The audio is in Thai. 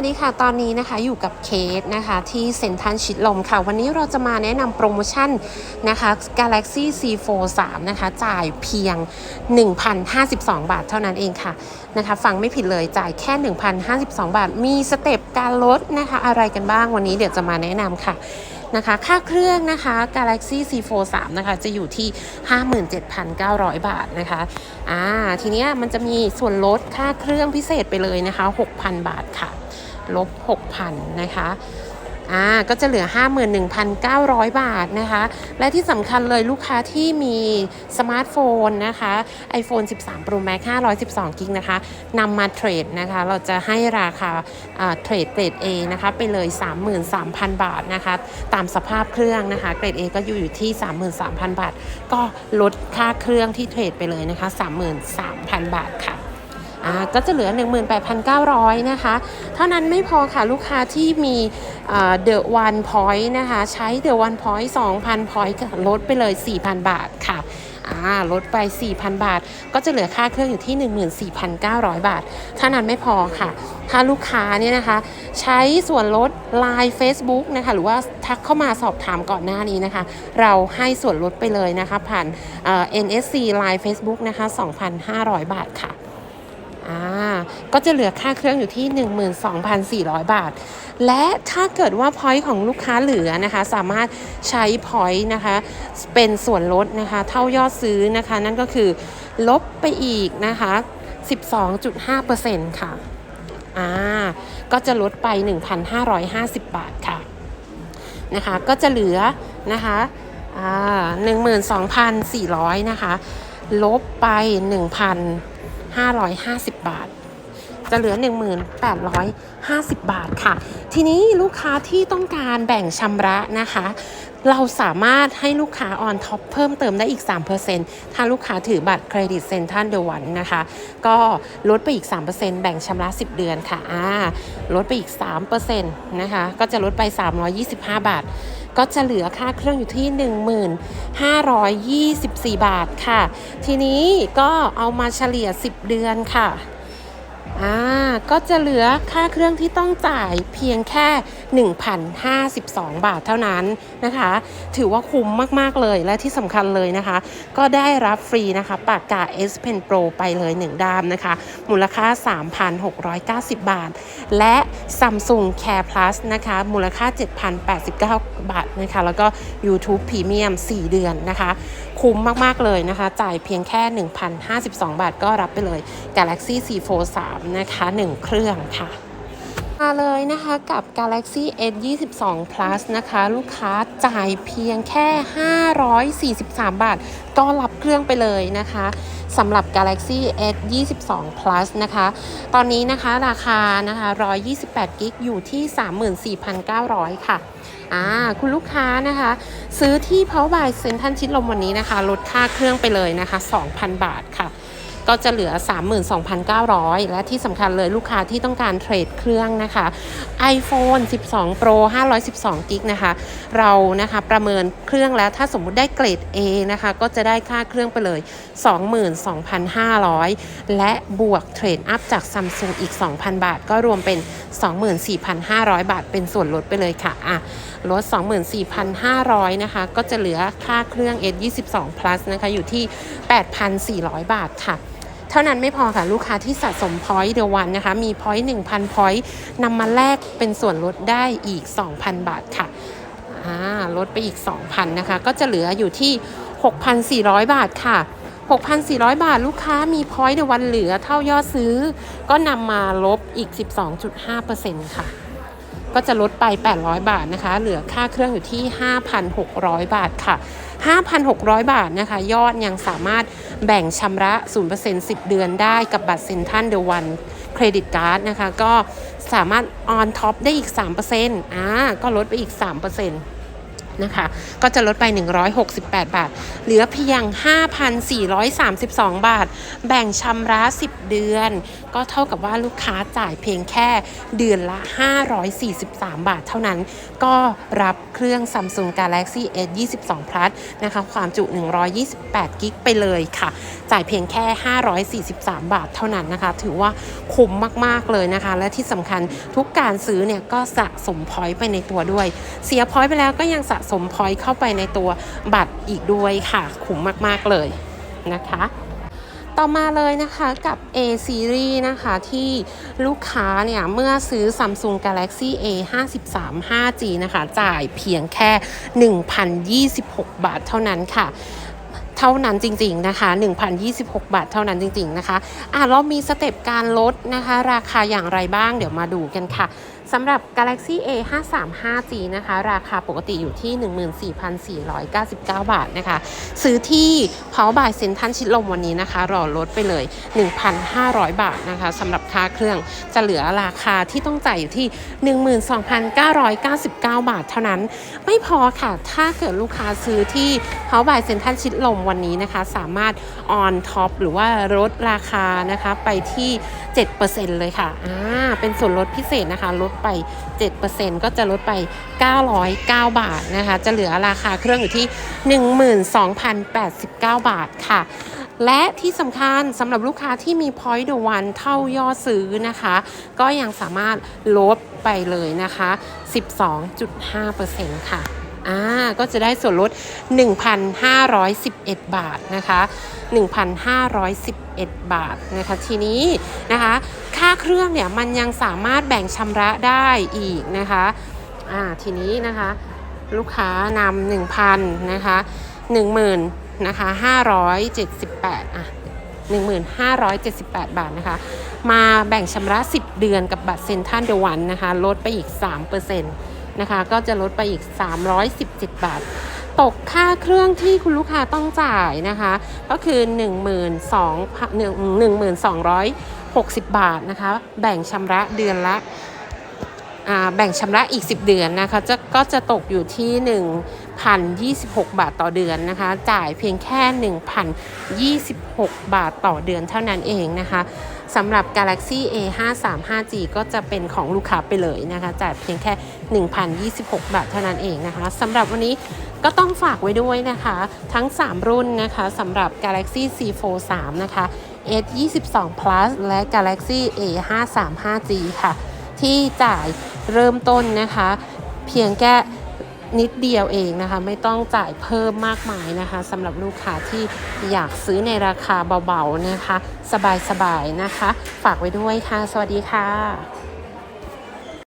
สวัสดีค่ะ ตอนนี้นะคะอยู่กับเคสนะคะที่เซ็นทรัลชิดลมค่ะ วันนี้เราจะมาแนะนำโปรโมชั่นนะคะ Galaxy C4 3 นะคะจ่ายเพียง 1,052 บาทเท่านั้นเองค่ะนะคะ ฟังไม่ผิดเลยจ่ายแค่ 1,052 บาท มีสเต็ปการลดนะคะอะไรกันบ้างวันนี้เดี๋ยวจะมาแนะนำค่ะนะคะค่าเครื่องนะคะ Galaxy C4 3 นะคะจะอยู่ที่ 57,900 บาทนะคะอ่าทีเนี้ยมันจะมีส่วนลดค่าเครื่องพิเศษไปเลยนะคะ 6,000 บาทค่ะ ลบ 6,000 นะคะอ่าก็จะเหลือ 51,900 บาทนะคะ และที่สำคัญเลยลูกค้าที่มีสมาร์ทโฟนนะคะ iPhone 13 Pro Max 512กิกนะคะนำมาเทรดนะคะ เราจะให้ราคาเทรดเกรด A นะคะ ไปเลย 33,000 บาทนะคะ ตามสภาพเครื่องนะคะ เกรด A ก็อยู่อยู่ที่ 33,000 บาท ก็ลดค่าเครื่องที่เทรดไปเลยนะคะ 33,000 บาทค่ะ อ่าก็จะเหลือ 18,900 นะคะ เท่านั้นไม่พอค่ะลูกค้าที่มีเดอะวันพอยต์นะคะ ใช้เดอะวันพอยต์2,000พอยต์ลดไปเลย 4,000 บาทค่ะลดไป 4,000 บาท ก็จะเหลือค่าเครื่องอยู่ที่ 14,900 บาทเท่านั้นไม่พอค่ะ ถ้าลูกค้าเนี่ยนะคะ ใช้ส่วนลด Line Facebook นะคะ หรือว่าทักเข้ามาสอบถามก่อนหน้านี้นะคะ เราให้ส่วนลดไปเลยนะคะ ผ่านเอ่อ NSC Line Facebook นะคะ 2,500 บาทค่ะ อ่าก็จะเหลือค่าเครื่องอยู่ที่ 12,400 บาท และถ้าเกิดว่าพอยต์ของลูกค้าเหลือนะคะ สามารถใช้พอยต์นะคะ เป็นส่วนลดนะคะ เท่ายอดซื้อนะคะ นั่นก็คือลบไปอีกนะคะ 12.5%ค่ะอ่าก็จะลดไป 1,550 บาทค่ะนะคะ ก็จะเหลือนะคะอ่า12,400 นะคะ ลบไป 550 บาท จะเหลือ 1,850 บาทค่ะ ทีนี้ลูกค้าที่ต้องการแบ่งชำระนะคะ เราสามารถให้ลูกค้าออนท็อปเพิ่มเติมได้อีก 3%ถ้าลูกค้าถือบัตรเครดิตเซ็นทรัลเดวันนะคะ ก็ลดไปอีก 3%แบ่งชำระ 10 เดือนค่ะอ่าลดไปอีก 3%นะคะ ก็จะลดไป 325 บาท ก็จะเหลือค่าเครื่องอยู่ที่ 1,524 บาทค่ะ ทีนี้ก็เอามาเฉลี่ย 10 เดือนค่ะ อ่าก็จะเหลือค่าเครื่องที่ต้องจ่ายเพียงแค่ 1,052 บาทเท่านั้นนะคะ ถือว่าคุ้มมาก ๆ เลยและที่สำคัญเลยนะคะ ก็ได้รับฟรีนะคะ ปากกา S Pen Pro ไปเลย 1 ด้ามนะคะ มูลค่า 3,690 บาท และ Samsung Care Plus นะคะ มูลค่า 7,089 บาทนะคะ แล้วก็ YouTube Premium 4 เดือนนะคะ คุ้มมาก ๆ เลยนะคะ จ่ายเพียงแค่ 1,052 บาทก็รับไปเลย Galaxy C4 3นะคะ 1 เครื่องค่ะมาเลยนะคะกับ Galaxy S 22 Plus นะคะ ลูกค้าจ่ายเพียงแค่ 543 บาท ก็รับเครื่องไปเลยนะคะสำหรับ Galaxy S 22 Plus นะคะ ตอนนี้นะคะราคานะคะ128กิกอยู่ที่ 34,900 ค่ะอ่าคุณลูกค้านะคะ ซื้อที่เพาบายเซ็นทันชิดลมวันนี้นะคะ ลดค่าเครื่องไปเลยนะคะ 2,000 บาทค่ะ ก็จะเหลือ 32,900 และที่สำคัญเลยลูกค้าที่ต้องการเทรดเครื่องนะคะ iPhone 12 Pro 512กิกนะคะ เรานะคะประเมินเครื่องแล้วถ้าสมมุติได้เกรด A นะคะ ก็จะได้ค่าเครื่องไปเลย 22,500 และบวกเทรดอัพจาก Samsung อีก 2,000 บาท ก็รวมเป็น 24,500 บาท เป็นส่วนลดไปเลยค่ะอะลด 24,500 นะคะ ก็จะเหลือค่าเครื่อง S22 Plus นะคะ อยู่ที่ 8,400 บาทค่ะ เท่านั้นไม่พอค่ะ ลูกค้าที่สะสมพอยต์เดวันนะคะ มีพอยต์1,000พอยต์นำมาแลกเป็นส่วนลดได้อีก 2,000 บาทค่ะลดไปอีก 2,000นะคะ ก็จะเหลืออยู่ที่ 6,400 บาทค่ะ 6,400 บาทลูกค้ามีพอยต์เดวันเหลือเท่ายอดซื้อ ก็นำมาลบอีก 12.5%ค่ะ ก็จะลดไป 800 บาทนะคะ เหลือค่าเครื่องอยู่ที่ 5,600 บาทค่ะ 5,600 บาทนะคะ ยอดยังสามารถ แบ่งชำระ 0% 10 เดือนได้กับบัตรเซ็นทันเดวันเครดิตการ์ดนะคะ ก็สามารถออนท็อปได้อีก 3%อ่าก็ลดไปอีก 3% นะคะ ก็จะลดไป 168 บาท เหลือเพียง 5,432 บาท แบ่งชำระ 10 เดือน ก็เท่ากับว่าลูกค้าจ่ายเพียงแค่เดือนละ 543 บาท เท่านั้น ก็รับเครื่อง Samsung Galaxy S 22 Plus นะคะ ความจุ 128 กิกไปเลยค่ะ จ่ายเพียงแค่ 543 บาทเท่านั้นนะคะ ถือว่าคุ้มมาก ๆ เลยนะคะ และที่สำคัญทุกการซื้อเนี่ยก็สะสมพอยต์ไปในตัวด้วย เสียพอยต์ไปแล้วก็ยังสะสมพอยต์เข้าไปในตัวบัตรอีกด้วยค่ะ คุ้มมากๆเลยนะคะต่อมาเลยนะคะกับ A Series นะคะที่ลูกค้าเนี่ย เมื่อซื้อ Samsung Galaxy A 53 5G นะคะ จ่ายเพียงแค่ 1,026 บาทเท่านั้นค่ะเท่านั้นจริงๆนะคะ 1,026 บาทเท่านั้นจริง ๆ นะคะ อะเรามีสเต็ปการลดนะคะ ราคาอย่างไรบ้างเดี๋ยวมาดูกันค่ะ สำหรับ Galaxy A 53 5G นะคะ ราคาปกติอยู่ที่ 14,499 บาทนะคะ ซื้อที่ Power by Central ชิดลมวันนี้นะคะ รอลดไปเลย 1,500 บาทนะคะสำหรับค่าเครื่องจะเหลือราคาที่ต้องจ่ายอยู่ที่ 12,999 บาทเท่านั้น ไม่พอค่ะ ถ้าเกิดลูกค้าซื้อที่ Power by Central ชิดลมวันนี้นะคะ สามารถ on top หรือว่าลดราคานะคะไปที่ 7%เลยค่ะอ่าเป็นส่วนลดพิเศษนะคะลดไป 7%ก็จะลดไป 909 บาทนะคะ จะเหลือราคาเครื่องอยู่ที่ 12,089 บาทค่ะ และที่สำคัญสำหรับลูกค้าที่มี point the one เท่ายอดซื้อนะคะ ก็ยังสามารถลดไปเลยนะคะ 12.5%ค่ะ อ่าก็จะได้ส่วนลด 1,511 บาทนะคะ 1,511 บาทนะคะ ทีนี้นะคะ ค่าเครื่องเนี่ยมันยังสามารถแบ่งชำระได้อีกนะคะอ่าทีนี้นะคะ ลูกค้านำ1,000นะคะ10,000นะคะ578อะ1,578 บาทนะคะ มาแบ่งชำระ 10 เดือนกับบัตรเซ็นทรัลเดวันนะคะ ลดไปอีก3%น นะคะ ก็จะลดไปอีก 317 บาท ตกค่าเครื่องที่คุณลูกค้าต้องจ่ายนะคะ ก็คือ12,1260 บาทนะคะ แบ่งชำระเดือนละอ่าแบ่งชำระอีก 10 เดือนนะคะจะก็จะตกอยู่ที่ 1,026 บาทต่อเดือนนะคะ จ่ายเพียงแค่ 1,026 บาทต่อเดือนเท่านั้นเองนะคะ สำหรับ Galaxy A 5 3 5 G ก็จะเป็นของลูกค้าไปเลยนะคะจ่ายเพียงแค่ 1,026 บาทเท่านั้นเองนะคะสำหรับวันนี้ก็ต้องฝากไว้ด้วยนะคะ ทั้ง 3 รุ่นนะคะสำหรับ Galaxy C Fold 3นะคะ S 22 Plus และ Galaxy A 5 3 5 G ค่ะ ที่จ่ายเริ่มต้นนะคะ เพียงแค่ นิดเดียวเองนะคะ ไม่ต้องจ่ายเพิ่มมากมายนะคะสำหรับลูกค้าที่อยากซื้อในราคาเบาๆนะคะ สบายๆนะคะ ฝากไว้ด้วยค่ะ สวัสดีค่ะ